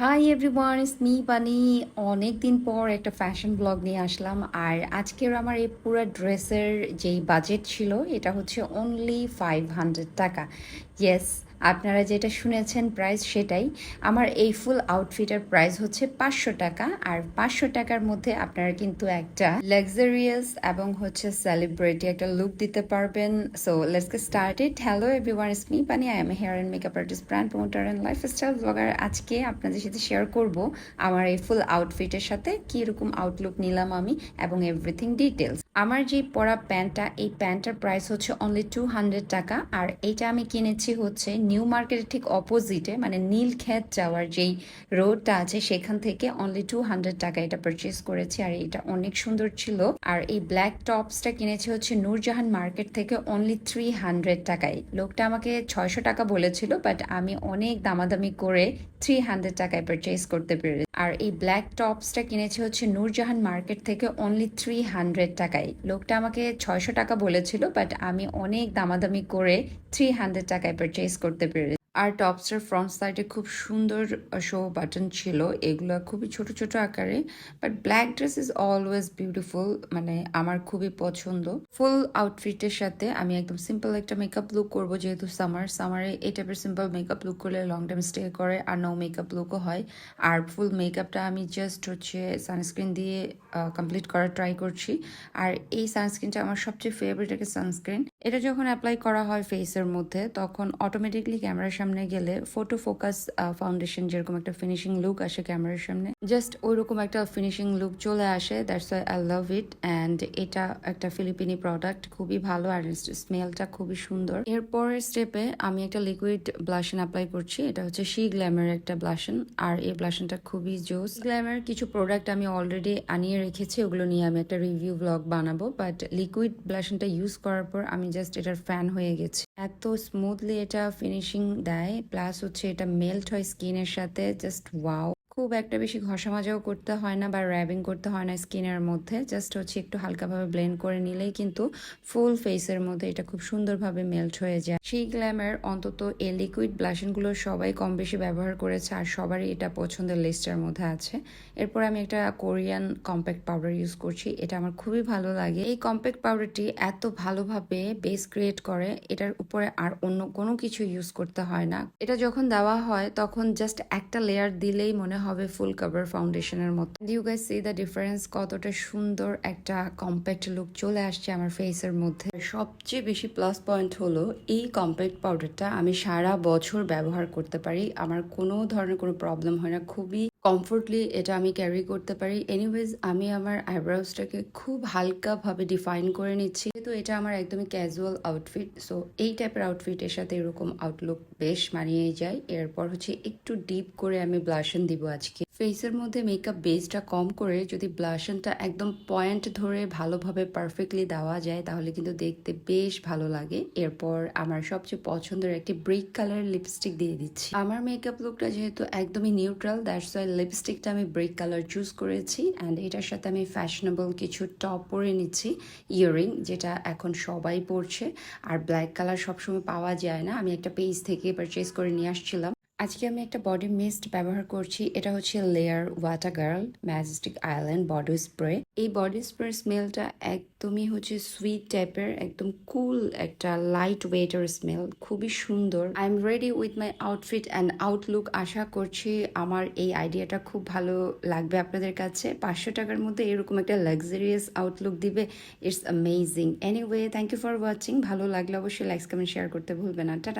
Hi everyone is me Bani অনেক দিন পর একটা ফ্যাশন ব্লগ নিয়ে আসলাম, আর আজকের আমার এই পুরো ড্রেসের যেই বাজেট ছিল, এটা হচ্ছে অনলি ফাইভ হান্ড্রেড টাকা। ইয়েস আপনারা যেটা শুনেছেন প্রাইস সেটাই। আমার এই ফুল আউটফিটের প্রাইস হচ্ছে পাঁচশো টাকা আর পাঁচশো টাকার মধ্যে আপনারা কিন্তু একটা লাক্সারিয়াস এবং হচ্ছে সেলিব্রিটি একটা লুক দিতে পারবেন। So let's get started hello everyone is me Pani I am hair and makeup artist brand promoter and lifestyle blogger আজকে আপনাদের সাথে শেয়ার করব আমার এই ফুল আউটফিটের সাথে কীরকম আউটলুক নিলাম আমি এবং এভরিথিং ডিটেলস আমার যে পরা প্যান্টটা, এই প্যান্টটার প্রাইস হচ্ছে অনলি টু হান্ড্রেড টাকা। আর এইটা আমি কিনেছি হচ্ছে নিউ মার্কেটের ঠিক অপোজিটে মানে নীলক্ষেত যাওয়ার যেই রোডটা আছে, সেখান থেকে অনলি টু হান্ড্রেড টাকা এটা পারচেস করেছি। আর এটা অনেক সুন্দর ছিল। আর এই ব্ল্যাক টপসটা কিনেছি হচ্ছে নূরজাহান মার্কেট থেকে অনলি থ্রি হান্ড্রেড টাকায়। লোকটা আমাকে ছয়শো টাকা বলেছিল বাট আমি অনেক দামাদামি করে থ্রি হান্ড্রেড টাকায় পারচেস করতে পেরেছি। আর এই ব্ল্যাক টপসটা কিনেছি হচ্ছে নূরজাহান মার্কেট থেকে অনলি থ্রি হান্ড্রেড টাকায়। লোকটা আমাকে ছয়শো টাকা বলেছিল বাট আমি অনেক দামাদামি করে থ্রি হান্ড্রেড টাকায় পারচেস করতে পেরেছি। আর টপসের ফ্রন্ট সাইডে খুব সুন্দর শো বাটন ছিল। এগুলো খুবই ছোট ছোট আকারে। But black dress is always beautiful মানে আমার খুবই পছন্দ। ফুল আউটফিটের সাথে আমি একদম সিম্পল একটা মেকআপ লুক করব যেহেতু সামার সামারে এই টাইপের সিম্পল মেকআপ লুক করলে লং টাইম স্টে করে, আর নো মেকআপ লুকও হয়। আর ফুল মেকআপটা আমি জাস্ট হচ্ছে সানস্ক্রিন দিয়ে কমপ্লিট করার ট্রাই করছি। আর এই সানস্ক্রিনটা আমার সবচেয়ে ফেভারিট একটা সানস্ক্রিন এটা যখন অ্যাপ্লাই করা হয় ফেসের মধ্যে, তখন অটোমেটিকলি ক্যামেরার সামনে গেলে ফটো ফোকাস ফাউন্ডেশন যেরকম একটা ফিনিশিং লুক আসে ক্যামেরার সামনে জাস্ট ওইরকম একটা ফিনিশিং লুক চলে আসে that's why I love it and এটা একটা ফিলিপিনি প্রোডাক্ট খুবই ভালো আর স্মেলটা খুবই সুন্দর। এরপরের স্টেপে আমি একটা লিকুইড ব্লাশন অ্যাপ্লাই করছি, এটা হচ্ছে শি গ্ল্যামের একটা ব্লাশন আর এই ব্লাশনটা খুবই জোস। গ্ল্যামের কিছু প্রোডাক্ট আমি অলরেডি আনিয়ে রেখেছি, ওগুলো নিয়ে আমি একটা রিভিউ ব্লগ বানাবো বাট লিকুইড ব্লাশনটা ইউজ করার পর আমি জাস্ট এটার ফ্যান হয়ে গেছি। এত স্মুথলি এটা ফিনিশিং দেয় প্লাস হচ্ছে এটা মেল্ট হয় স্কিনের সাথে জাস্ট ওয়াও খুব একটা বেশি ঘষা মাজাও করতে হয় না বা র্যাবিং করতে হয় না স্কিনের মধ্যে। জাস্ট হচ্ছে একটু হালকাভাবে ব্লেন্ড করে নিলেই কিন্তু ফুল ফেসের মধ্যে এটা খুব সুন্দরভাবে মেল্ট হয়ে যায়। সেই গ্ল্যামের, অন্তত এই লিকুইড ব্লাশনগুলো সবাই কম বেশি ব্যবহার করেছে আর সবারই এটা পছন্দের লিস্টের মধ্যে আছে। এরপর আমি একটা কোরিয়ান কম্প্যাক্ট পাউডার ইউজ করছি, এটা আমার খুবই ভালো লাগে। এই কম্প্যাক্ট পাউডারটি এত ভালোভাবে বেস ক্রিয়েট করে, এটার উপরে আর অন্য কোনো কিছু ইউজ করতে হয় না। এটা যখন দেওয়া হয় তখন জাস্ট একটা লেয়ার দিলেই মনে হবে ফুল কভার ফাউন্ডেশনের মতো। You guys see the difference কতটা সুন্দর একটা কম্প্যাক্ট লুক চলে আসছে আমার ফেসের মধ্যে। সবচেয়ে বেশি প্লাস পয়েন্ট হলো এই কম্প্যাক্ট পাউডারটা আমি সারা বছর ব্যবহার করতে পারি। আমার কোনো ধরনের কোনো প্রবলেম হয় না। খুবই কমফোর্টলি এটা আমি ক্যারি করতে পারি। এনিওয়েজ আমি আমার আইব্রাউজটাকে খুব হালকাভাবে ডিফাইন করে নিচ্ছি। তো এটা আমার একদমই ক্যাজুয়াল আউটফিট সো এই টাইপের আউটফিটের সাথে এরকম আউটলুক বেশ মানিয়ে যায়। এরপর হচ্ছে একটু ডিপ করে আমি ব্লাশন দিব আজকে। ফেসের মধ্যে মেকআপ বেসটা কম করে যদি ব্লাশনটা একদম পয়েন্ট ধরে ভালোভাবে পারফেক্টলি দেওয়া যায়, তাহলে কিন্তু দেখতে বেশ ভালো লাগে। এরপর আমার সবচেয়ে পছন্দের একটি ব্রিক কালারের লিপস্টিক দিয়ে দিচ্ছি। আমার মেকআপ লুকটা যেহেতু একদমই নিউট্রাল দ্যাটস ওয়াই লিপস্টিকটা আমি ব্রিক কালার চুজ করেছি অ্যান্ড এটার সাথে আমি ফ্যাশনেবল কিছু টপ পরে নিচ্ছি ইয়ারিং যেটা এখন সবাই পরছে। আর ব্ল্যাক কালার সবসময় পাওয়া যায় না। আমি একটা পেজ থেকে পারচেস করে নিয়ে আসছিলাম। আজকে আমি একটা বডি মিস্ট ব্যবহার করছি। এটা হচ্ছে layer water girl majestic island body spray এই বডি স্প্রে স্মেলটা একদমই হচ্ছে সুইট টাইপের একদম কুল একটা লাইট ওয়েটের স্মেল খুবই সুন্দর। I am ready with my outfit and outlook আশা করছি আমার এই আইডিয়াটা খুব ভালো লাগবে আপনাদের কাছে। পাঁচশো টাকার মধ্যে এরকম একটা লাক্সারিয়াস আউটলুক দিবে। It's amazing anyway thank you for watching ভালো লাগলে অবশ্যই লাইক কমেন্ট শেয়ার করতে ভুলবে না। টাটা।